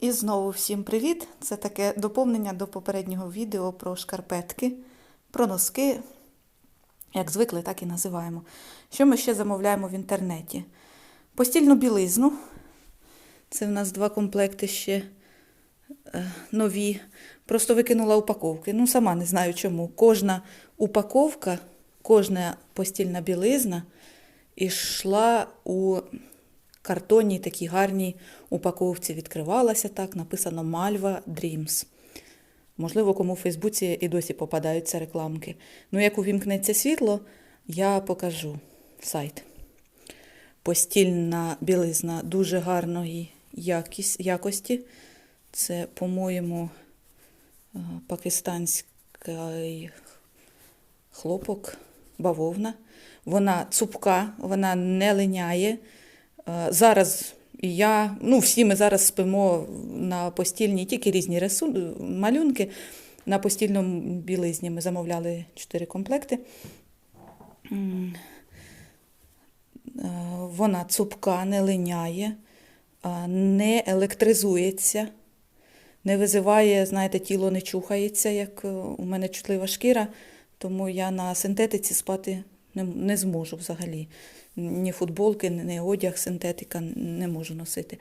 І знову всім привіт! Це таке доповнення до попереднього відео про шкарпетки, про носки. Як звикли, так і називаємо. Що ми ще замовляємо в інтернеті? Постільну білизну. Це в нас два комплекти ще е, нові. Просто викинула упаковки. Ну, сама не знаю чому. Кожна упаковка, кожна постільна білизна ішла у картонній такій гарній упаковці. Відкривалася так, написано Malva Dreams. Можливо, кому в Фейсбуці і досі попадаються рекламки. Ну, як увімкнеться світло, я покажу сайт. Постільна білизна дуже гарної якості. Це, по-моєму, е, пакистанський хлопок, бавовна. Вона цупка, вона не линяє. Е, Зараз я, ну всі ми зараз спимо на постільній, тільки різні рисун, малюнки. На постільному білизні ми замовляли 4 комплекти. Е, Вона цупка, не линяє, не електризується, не визиває, знаєте, тіло не чухається, як е, у мене чутлива шкіра, тому я на синтетиці спати не, не зможу взагалі. Ні футболки, ні одяг, синтетика не можу носити.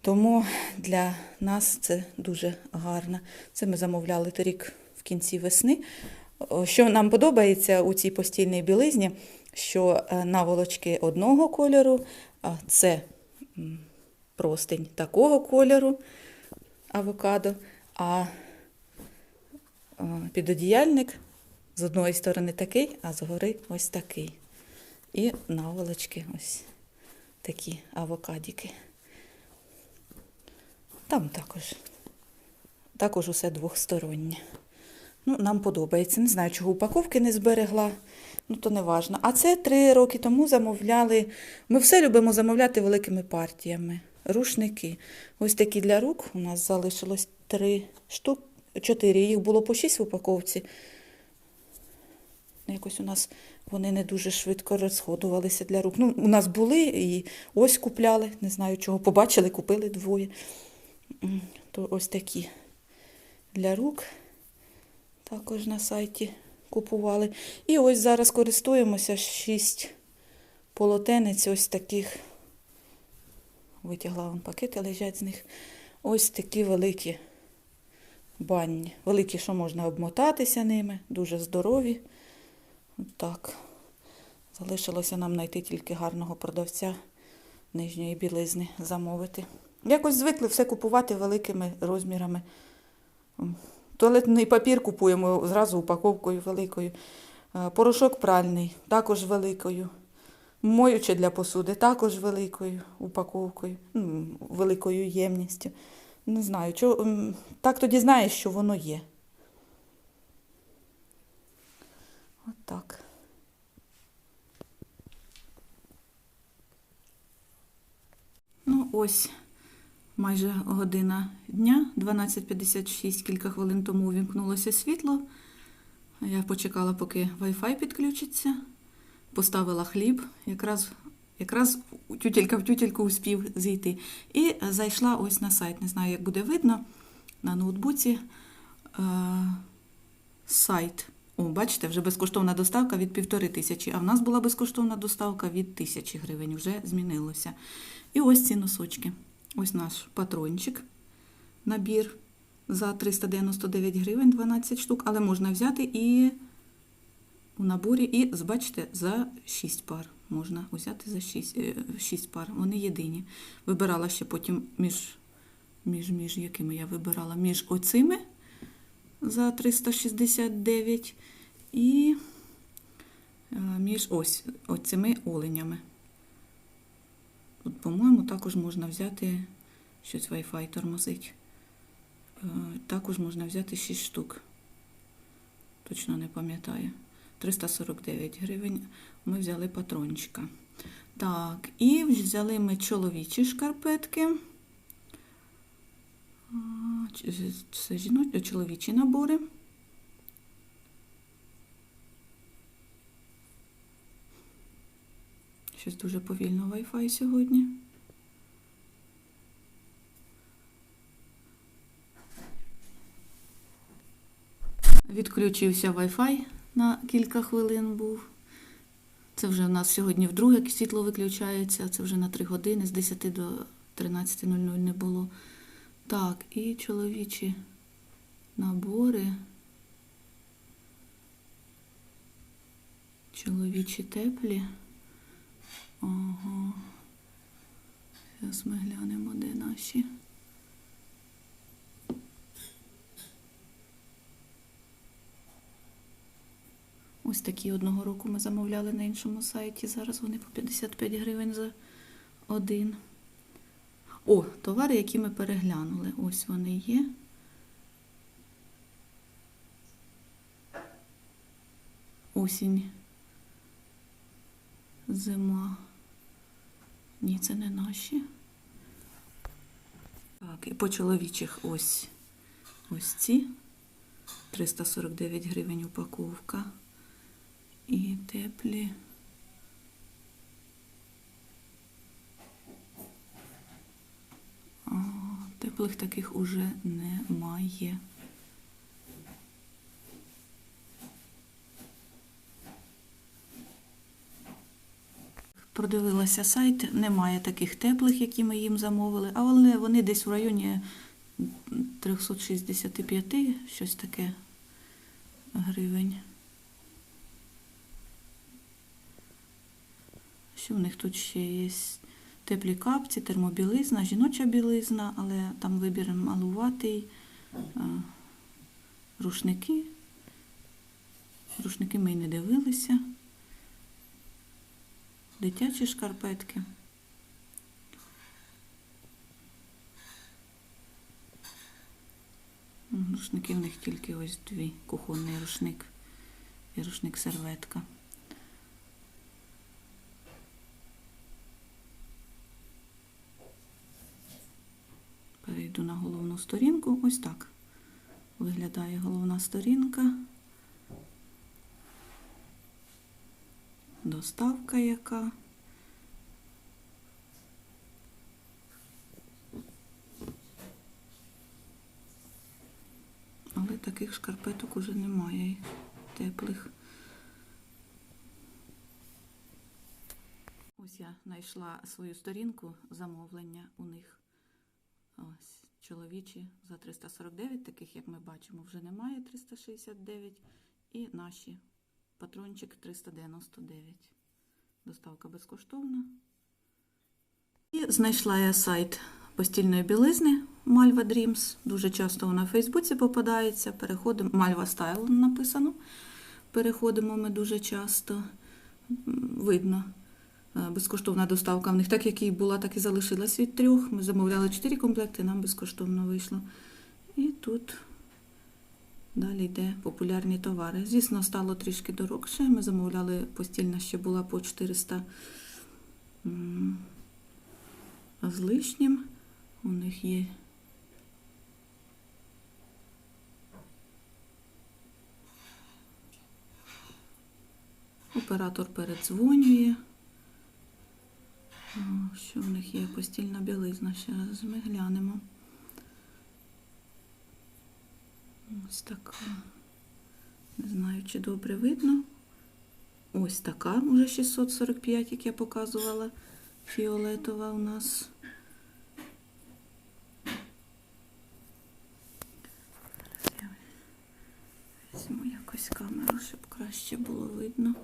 Тому для нас це дуже гарно. Це ми замовляли торік в кінці весни. Що нам подобається у цій постільній білизні, що е, наволочки одного кольору, а це простень такого кольору авокадо, а е, підодіяльник з одної сторони такий, а згори ось такий. І наволочки ось такі авокадіки. Там також. Також усе двохстороннє. Ну, нам подобається. Не знаю, чого упаковки не зберегла. Ну, то не важно. А це три роки тому замовляли. Ми все любимо замовляти великими партіями. Рушники. Ось такі для рук. У нас залишилось три штук, чотири. Їх було по шість в упаковці. Якось у нас вони не дуже швидко розходувалися для рук. Ну, у нас були і ось купляли, не знаю чого. Побачили, купили двоє. То ось такі для рук також на сайті купували. І ось зараз користуємося шість полотенець ось таких. Витягла вон пакети, лежать з них. Ось такі великі банні. Великі, що можна обмотатися ними, дуже здорові. Так. Залишилося нам знайти тільки гарного продавця нижньої білизни замовити. Якось звикли все купувати великими розмірами. Туалетний папір купуємо зразу упаковкою великою. Е, Порошок пральний також великою. Моюче для посуди також великою упаковкою, великою ємністю. Не знаю, чого, так тоді знаєш, що воно є. От так. Ну, ось майже година дня, 12.56, кілька хвилин тому увімкнулося світло. Я почекала, поки Wi-Fi підключиться, поставила хліб, якраз, якраз тютелька в тютельку успів зійти. І зайшла ось на сайт. Не знаю, як буде видно на ноутбуці. Е, сайт. О, бачите, вже безкоштовна доставка від півтори тисячі, а в нас була безкоштовна доставка від тисячі гривень, вже змінилося. І ось ці носочки. Ось наш патрончик, набір за 399 гривень, 12 штук, але можна взяти і у наборі, і, бачите, за 6 пар. Можна взяти за 6, 6 пар. Вони єдині. Вибирала ще потім між, між, між якими я вибирала, між оцими за 369 і е, між ось оцими оленями. Тут, по-моєму, також можна взяти щось Wi-Fi тормозить. Е, Також можна взяти 6 штук. Точно не пам'ятаю. 349 гривень. Ми взяли патрончика. Так, і взяли ми чоловічі шкарпетки це жіночі, чоловічі набори. Щось дуже повільно Wi-Fi сьогодні. Відключився Wi-Fi на кілька хвилин був. Це вже в нас сьогодні вдруге світло виключається, це вже на 3 години з 10 до 13.00 не було. Так, і чоловічі набори. Чоловічі теплі. Ага. Зараз ми глянемо, де наші. Ось такі одного року ми замовляли на іншому сайті. Зараз вони по 55 гривень за один. О, товари, які ми переглянули. Ось вони є. Осінь. Зима. Ні, це не наші. Так, і по чоловічих ось ось ці. 349 гривень упаковка. І теплі. А, теплих таких уже немає. Продивилася сайт, немає таких теплих, які ми їм замовили, але вони десь в районі 365, щось таке гривень. Що в них тут ще є? Теплі капці, термобілизна, жіноча білизна, але там вибір малуватий. Рушники. Рушники ми й не дивилися. Дитячі шкарпетки. Рушники в них тільки ось дві. Кухонний рушник і рушник серветка. Перейду на головну сторінку. Ось так виглядає головна сторінка. Доставка яка. Але таких шкарпеток уже немає теплих. Ось я знайшла свою сторінку замовлення у них. Ось чоловічі за 349, таких, як ми бачимо, вже немає 369. І наші патрончик 399. Доставка безкоштовна. І знайшла я сайт постільної білизни Malva Dreams. Дуже часто вона в Фейсбуці попадається. Переходимо. Malva Style написано. Переходимо ми дуже часто. Видно. Е, Безкоштовна доставка в них, так як і була, так і залишилась від трьох. Ми замовляли чотири комплекти, нам безкоштовно вийшло. І тут далі йде популярні товари. Звісно, стало трішки дорогше. Ми замовляли, постільна ще була по 400 м, з лишнім. У них є. Оператор передзвонює. Що в них є? Постільна білизна. Ще раз ми глянемо. Ось така. Не знаю, чи добре видно. Ось така, уже 645, як я показувала. Фіолетова у нас. Зараз я візьму якось камеру, щоб краще було видно.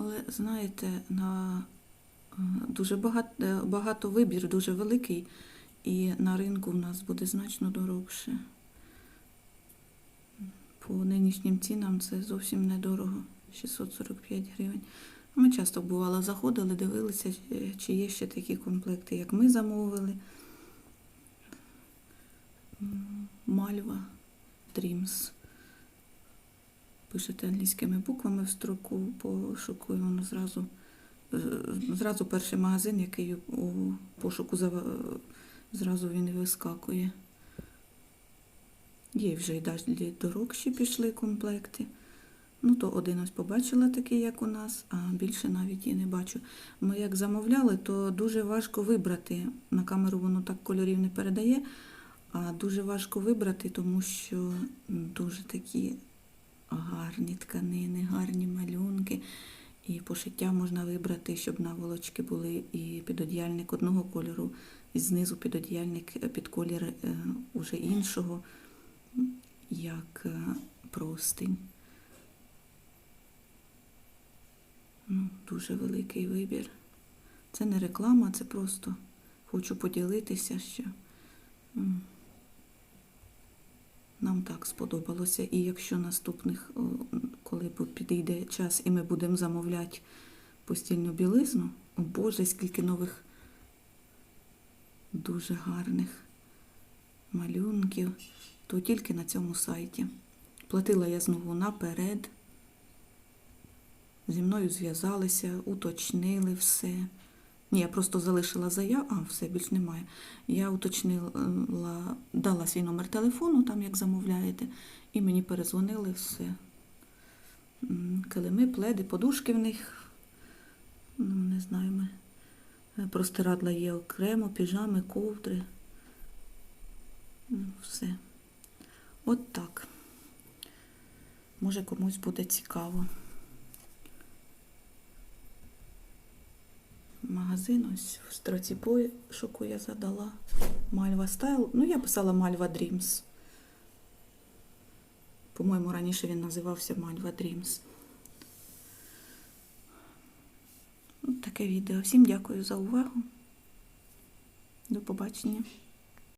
Але знаєте, на е, дуже багато, багато вибір, дуже великий, і на ринку в нас буде значно дорогше. По нинішнім цінам це зовсім недорого 645 гривень. Ми часто бувало заходили, дивилися, е, чи є ще такі комплекти, як ми замовили. Мальва Dreams. Пишете англійськими буквами в строку пошуку, і воно зразу, е, зразу перший магазин, який у пошуку зразу він вискакує. Є вже і далі дорогші пішли комплекти. Ну, то один ось побачила такий, як у нас, а більше навіть і не бачу. Ми як замовляли, то дуже важко вибрати. На камеру воно так кольорів не передає, а дуже важко вибрати, тому що дуже такі гарні тканини, гарні малюнки. І пошиття можна вибрати, щоб наволочки були і підодіяльник одного кольору, і знизу підодіяльник е, під колір е, уже іншого, як е, простинь. Ну, дуже великий вибір. Це не реклама, це просто хочу поділитися, що нам так сподобалося. І якщо наступних, коли підійде час і ми будемо замовляти постільну білизну, о Боже, скільки нових дуже гарних малюнків, то тільки на цьому сайті. Платила я знову наперед. Зі мною зв'язалися, уточнили все. Ні, я просто залишила заяву, а все більш немає. Я уточнила, дала свій номер телефону, там як замовляєте, і мені перезвонили все. Килими, пледи, подушки в них. Ну, не знаю, ми. Е, Простирадла є окремо, піжами, ковдри. Все. От так. Може комусь буде цікаво. Магазин ось в строці пошуку я задала. Мальва Стайл. Ну, я писала Мальва Dreams. По-моєму, раніше він називався Мальва Dreams. От таке відео. Всім дякую за увагу. До побачення.